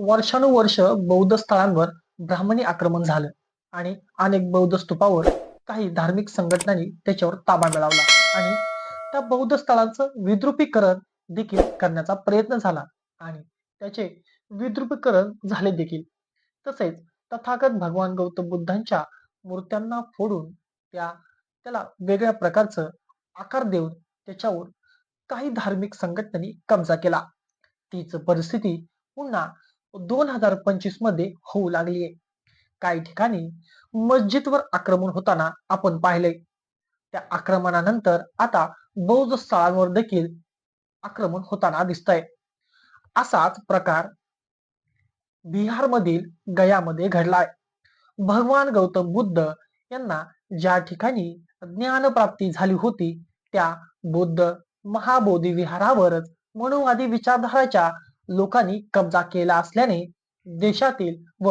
वर्षानुवर्ष बौद्ध स्थळांवर ब्राह्मणी आक्रमण झालं आणि अनेक बौद्ध स्तूपावर काही धार्मिक संघटनांनी त्याच्यावर ताबा मिळवला आणि त्या बौद्ध स्थळांचं विद्रुपीकरण देखील करण्याचा प्रयत्न झाला आणि त्याचे विद्रुपीकरण झाले देखील. तसेच तथागत भगवान गौतम बुद्धांच्या मूर्त्यांना फोडून त्या त्याला वेगळ्या प्रकारचं आकार देऊन त्याच्यावर काही धार्मिक संघटनांनी कब्जा केला. तीच परिस्थिती पुन्हा दोन हजार पंचवीसमध्ये होऊ लागली आहे काही ठिकाणी मस्जिदवर आक्रमण होताना आपण पाहिले त्या आक्रमणानंतर आता बौद्ध स्थळांवर देखील आक्रमण होताना दिसतंय. असाच प्रकार बिहारमधील गयामध्ये घडलाय. भगवान गौतम बुद्ध यांना ज्या ठिकाणी ज्ञानप्राप्ती झाली होती त्या बौद्ध महाबोधी विहारावरच मनुवादी विचारधाराच्या लोकांनी कब्जा केला असल्याने देशातील व